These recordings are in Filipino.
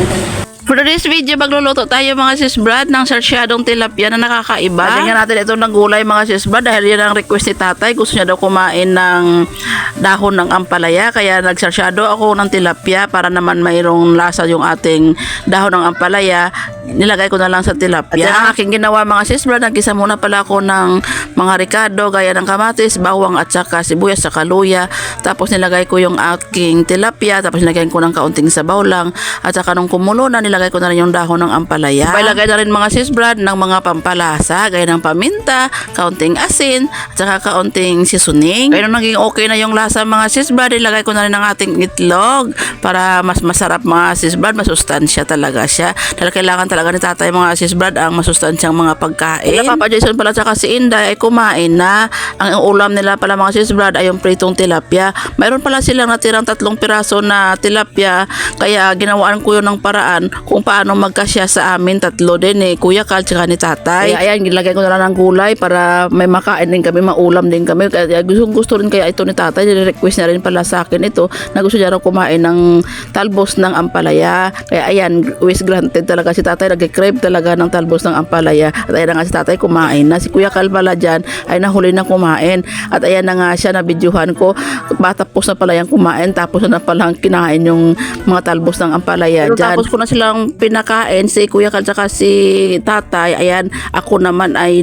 Thank you. For today's video, magluluto tayo mga sis Brad ng sarsyadong tilapia na nakakaiba. Tingnan natin ito ng gulay mga sis Brad dahil yan ang request ni tatay. Gusto niya daw kumain ng dahon ng ampalaya kaya nagsarsyado ako ng tilapia para naman mayroong lasa yung ating dahon ng ampalaya. Nilagay ko na lang sa tilapia. At ang aking ginawa mga sis Brad. Nagkisa muna pala ako ng mga ricado gaya ng kamatis, bawang at saka sibuyas sa luya. Tapos nilagay ko yung aking tilapia. Tapos nilagay ko ng kaunting sabaw lang. At saka nung kumulo na nilagay ko na rin yung dahon ng ampalaya. Pailagay na rin mga sis Brad ng mga pampalasa gaya ng paminta, kaunting asin, at saka kaunting seasoning. Kaya nung naging okay na yung lasa mga sis Brad, ilagay ko na rin ang ating itlog para mas masarap mga sis Brad, masustansya talaga siya. Dahil kailangan talaga ni tatay mga sis Brad ang masustansyang mga pagkain. Sila Papa Jason pala saka si Inday ay kumain na. Ang ulam nila pala mga sis Brad ay yung pritong tilapia. Mayroon pala silang natirang tatlong piraso na tilapia kaya ginawaan ko yun ng paraan kung paano magkasya sa amin tatlo din eh Kuya Carl tsaka ni tatay. Kaya ayan gilagay ko na lang ng gulay para may makain din kami, maulam din kami. Kaya gusto, gusto rin kaya ito ni tatay, request niya rin pala sa akin ito na gusto niya raw kumain ng talbos ng ampalaya. Kaya ayan, wish granted talaga si tatay, nag-crave talaga ng talbos ng ampalaya. At ayan na nga si tatay kumain na. Si Kuya Carl pala dyan ay nahuli na kumain. At ayan na nga siya, nabidyohan ko. Batapos na pala yung kumain, tapos na palang kinain yung mga talbos ng ampalaya Pero dyan. Tapos ko na silang pinakain, si Kuya tsaka si tatay. Ayan, ako naman ay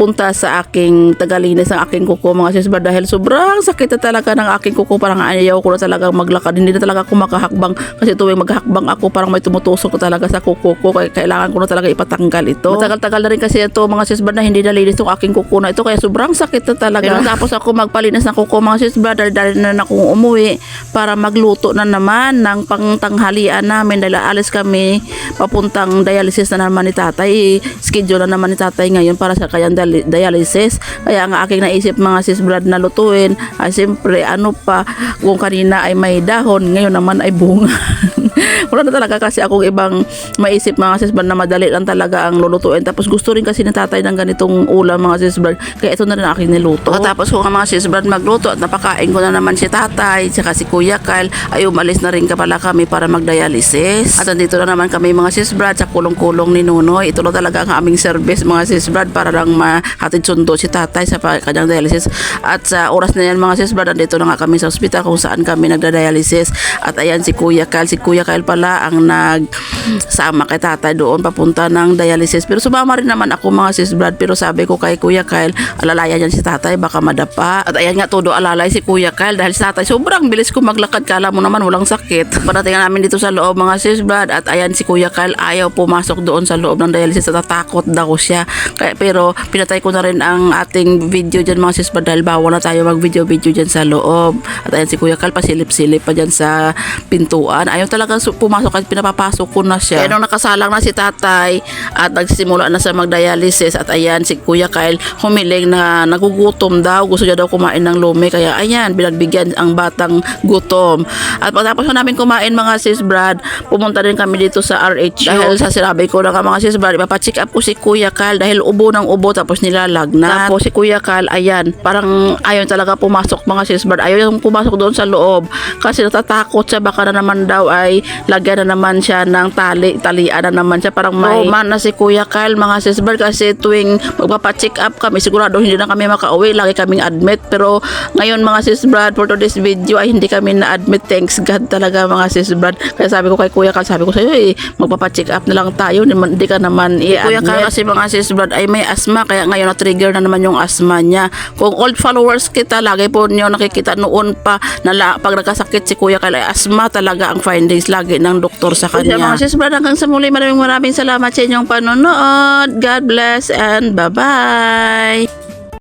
nagpunta sa aking tagalinis ng aking kuko mga sisbar dahil sobrang sakit na talaga ng aking kuko. Parang ayaw ko na talagang maglakad. Hindi na talaga ako makahakbang kasi tuwing maghakbang ako parang may tumutusok talaga sa kuko ko. Kaya kailangan ko na talaga ipatanggal ito. Matagal-tagal na rin kasi ito mga sisbar na hindi nalinis yung aking kuko na ito kaya sobrang sakit na talaga. Pero tapos ako magpalinis ng kuko mga sisbar dahil, dahil na akong umuwi para magluto na naman ng pangtanghalian namin dahil alis kami papuntang dialysis na naman ni tatay. Schedule na naman ni tatay ngayon para sa kanyang dali- dialysis. Kaya ang aking naisip mga sis Brad na lutuin ay siyempre ano pa kung kanina ay may dahon ngayon naman ay bunga. Wala na talaga kasi akong ibang maisip mga sis na madali lang talaga ang lulutuin. Tapos gusto rin kasi ni tatay ng ganitong ulam mga sis. Kaya ito na rin aking niluto. Tapos kung ang mga sis magluto at napakain ko na naman si tatay tsaka si Kuya Kyle ay umalis na rin ka pala kami para magdialysis. At andito na naman kami mga sis sa kulong-kulong ni Nunoy. Ito na talaga ang aming service mga sis para lang mahatid sundo si tatay sa kanyang dialysis. At sa oras na yan mga sis andito na nga kami sa ospital kung saan kami nagda-dialysis. At ayan si Kuya Kyle. Si Kuya Kyle pala ang nagsama kay tatay doon papunta ng dialysis. Pero sumama rin naman ako mga sis Brad. Pero sabi ko kay Kuya Kyle, alalayan yan si tatay, baka madapa. At ayan nga todo alalay si Kuya Kyle dahil si tatay sobrang bilis ko maglakad. Kala mo naman walang sakit. Parating namin dito sa loob mga sis Brad. At ayan si Kuya Kyle ayaw pumasok doon sa loob ng dialysis. Natatakot daw siya. Kaya, pero pinatay ko na rin ang ating video dyan mga sis Brad dahil bawal na tayo mag video video dyan sa loob. At ayan si Kuya Kyle pasilip-silip pa dyan sa pintuan. Ayaw talaga pumasok at pinapapasok ko na siya. Kaya nung nakasalang na si tatay at nagsimula na sa magdialysis at ayan si Kuya Kyle humiling na nagugutom daw. Gusto niya daw kumain ng lumi. Kaya ayan, binagbigyan ang batang gutom. At pagtapos na namin kumain mga sis Brad, pumunta din kami dito sa RHU. Dahil sa sinabi ko na nga mga sis Brad, ipapacheck up ko si Kuya Kyle dahil ubo ng ubo tapos nilalagnat. Tapos si Kuya Kyle, ayan, parang ayaw talaga pumasok mga sis Brad. Ayaw yung pumasok doon sa loob kasi natatakot siya baka na naman daw ay lagyan na naman siya ng tali, talian na naman siya. Parang may man na si Kuya Kyle mga sis Brad kasi tuwing magpapacheck up kami, sigurado hindi na kami makauwi, lagi kaming admit. Pero ngayon mga sis Brad, for today's video ay hindi kami na-admit. Thanks God talaga mga sis Brad. Kaya sabi ko kay Kuya Kyle, sabi ko sa'yo eh, magpapacheck up na lang tayo, hindi ka naman i-admit. Kuya Kyle kasi mga sis Brad ay may asthma, kaya ngayon na-trigger na naman yung asthma niya. Kung old followers kita, lagi po niyo nakikita noon pa na pag nagkasakit si Kuya Kyle ay asthma talaga ang findings lagi ng doktor sa kanya. Kaya mga sis Brad, hanggang sa muli, maraming maraming salamat sa inyong panonood. God bless and bye-bye!